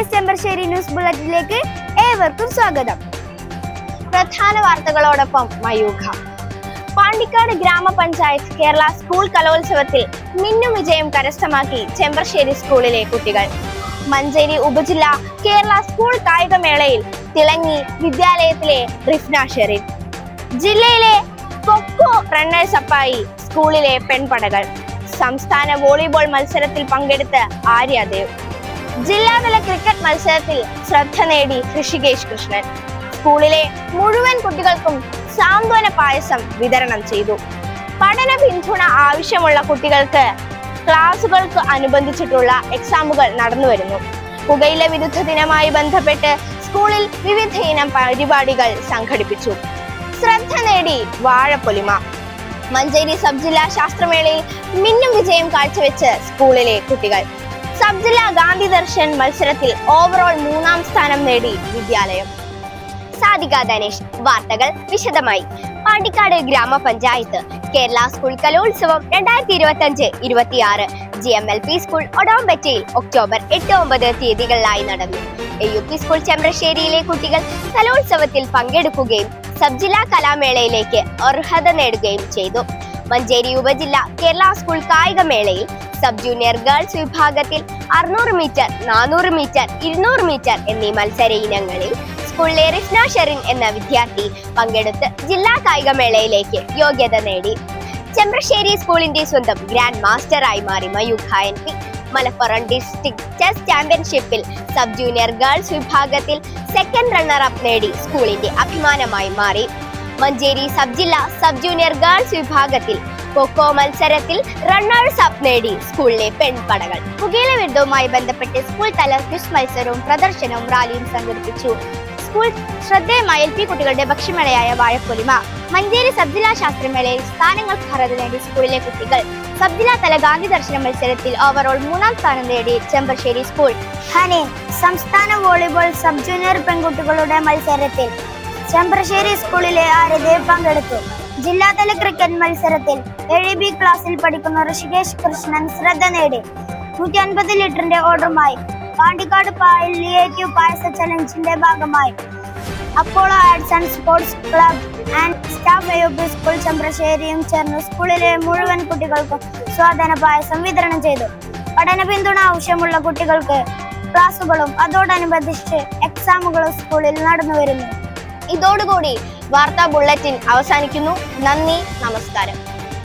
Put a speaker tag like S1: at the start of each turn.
S1: News ബുള്ളറ്റിലേക്ക് ഏവർക്കും സ്വാഗതം.
S2: പ്രധാന വാർത്തകളോടൊപ്പം മയൂഖ. പാണ്ടിക്കാട് ഗ്രാമപഞ്ചായത്ത് കേരള സ്കൂൾ കലോത്സവത്തിൽ മിന്നും വിജയം കരസ്ഥമാക്കി ചെമ്പർശ്ശേരി സ്കൂളിലെ കുട്ടികൾ. മഞ്ചേരി ഉപജില്ല കേരള സ്കൂൾ കായികമേളയിൽ തിളങ്ങി വിദ്യാലയത്തിലെ റിഫ്ന ഷെറിൻ. ജില്ലയിലെ കൊക്കോ റണ്ണേഴ്സ് അപ്പായി സ്കൂളിലെ പെൺപടകൾ. സംസ്ഥാന വോളിബോൾ മത്സരത്തിൽ പങ്കെടുത്ത് ആര്യദേവ് ജില്ലാതല ക്രിക്കറ്റ് മത്സരത്തിൽ ശ്രദ്ധ നേടി ഋഷികേഷ് കൃഷ്ണൻ. സ്കൂളിലെ മുഴുവൻ കുട്ടികൾക്കും സാന്ത്വന പായസം വിതരണം ചെയ്തു. പഠന പിന്തുണ ആവശ്യമുള്ള കുട്ടികൾക്ക് ക്ലാസുകൾക്ക് അനുബന്ധിച്ചിട്ടുള്ള എക്സാമുകൾ നടന്നു വരുന്നു പുകയില വിരുദ്ധ ദിനമായി ബന്ധപ്പെട്ട് സ്കൂളിൽ വിവിധ ഇനം പരിപാടികൾ സംഘടിപ്പിച്ചു. ശ്രദ്ധ നേടി വാഴപ്പൊലിമ. മഞ്ചേരി സബ് ജില്ലാ ശാസ്ത്രമേളയിൽ മിന്നും വിജയം കാഴ്ചവെച്ച് സ്കൂളിലെ കുട്ടികൾ. സബ് ജില്ലാ ഗാന്ധി ദർശൻ മത്സരത്തിൽ ഓവറോൾ മൂന്നാം സ്ഥാനം നേടി വിദ്യാലയം. സാധിക ധനേഷ് വാർത്തകൾ വിശദമായി. പാണ്ടിക്കാട് ഗ്രാമപഞ്ചായത്ത് കേരള സ്കൂൾ കലോത്സവം രണ്ടായിരത്തി ഇരുപത്തി അഞ്ച് ഇരുപത്തിയാറ് G M L P school ഒഡോംബറ്റയിൽ October എട്ട് ഒമ്പത് തീയതികളിലായി നടന്നു. എ യു പി സ്കൂൾ ചെമ്പ്രശ്ശേരിയിലെ കുട്ടികൾ കലോത്സവത്തിൽ പങ്കെടുക്കുകയും സബ് ജില്ലാ കലാമേളയിലേക്ക് അർഹത നേടുകയും ചെയ്തു. മഞ്ചേരി ഉപജില്ല കേരള സ്കൂൾ കായികമേളയിൽ സബ് ജൂനിയർ ഗേൾസ് വിഭാഗത്തിൽ അറുന്നൂറ് മീറ്റർ നാനൂറ് മീറ്റർ ഇരുന്നൂറ് മീറ്റർ എന്നീ മത്സര ഇനങ്ങളിൽ സ്കൂളിലെ റിഷ്ന ഷെറിൻ എന്ന വിദ്യാർത്ഥി പങ്കെടുത്ത് ജില്ലാ കായികമേളയിലേക്ക് യോഗ്യത നേടി. ചെമ്പ്രശ്ശേരി സ്കൂളിന്റെ സ്വന്തം ഗ്രാൻഡ് മാസ്റ്ററായി മാറി Mayukha N P. Malappuram district chess ചാമ്പ്യൻഷിപ്പിൽ സബ് ജൂനിയർ ഗേൾസ് വിഭാഗത്തിൽ സെക്കൻഡ് റണ്ണർ അപ്പ് നേടി സ്കൂളിന്റെ അഭിമാനമായി മാറി. മഞ്ചേരി സബ് ജില്ല സബ് ജൂനിയർ ഗേൾസ് വിഭാഗത്തിൽ കൊക്കോ മത്സരത്തിൽ റണ്ണേഴ്സ് അപ്പ് നേടി സ്കൂളിലെ പെൺപടകൾ. പുകയില വിരുദ്ധവുമായി ബന്ധപ്പെട്ട് സ്കൂൾ തല ക്വിസ് മത്സരവും പ്രദർശനവും റാലിയും സംഘടിപ്പിച്ചു. സ്കൂൾ ശ്രദ്ധേയമായ എൽ പി കുട്ടികളുടെ ഭക്ഷ്യമേളയായ വാഴപ്പൊലിമ മഞ്ചേരി സബ് ശാസ്ത്രമേളയിൽ സ്ഥാനങ്ങൾക്ക് അർഹത നേടി സ്കൂളിലെ കുട്ടികൾ. സബ് തല ഗാന്ധി ദർശന മത്സരത്തിൽ ഓവറോൾ മൂന്നാം സ്ഥാനം നേടി ചെമ്പശ്ശേരി സ്കൂൾ.
S1: ഹനി സംസ്ഥാന വോളിബോൾ സബ് ജൂനിയർ പെൺകുട്ടികളുടെ മത്സരത്തിൽ ചെമ്പശ്ശേരി സ്കൂളിലെ ആരതയെ പങ്കെടുത്ു ജില്ലാതല ക്രിക്കറ്റ് മത്സരത്തിൽ ഏഴ് ബി ക്ലാസ്സിൽ പഠിക്കുന്ന ഋഷികേഷ് കൃഷ്ണൻ ശ്രദ്ധ നേടി. നൂറ്റി അൻപത് ലിറ്ററിന്റെ ഓർഡറുമായി പാണ്ടിക്കാട് പാലിയേറ്റീവ് പായസ ചലഞ്ചിന്റെ ഭാഗമായി. Apollo arts and sports club and staff അയ്യോപ്പി school ചമ്പ്രശ്ശേരിയും ചേർന്ന് സ്കൂളിലെ മുഴുവൻ കുട്ടികൾക്കും സ്വാധീന പായസം വിതരണം ചെയ്തു. പഠന പിന്തുണ ആവശ്യമുള്ള കുട്ടികൾക്ക് ക്ലാസുകളും അതോടനുബന്ധിച്ച് എക്സാമുകളും സ്കൂളിൽ നടന്നു വരുന്നു
S2: ഇതോടുകൂടി വാർത്താ ബുള്ളറ്റിൻ അവസാനിക്കുന്നു. നന്ദി നമസ്കാരം.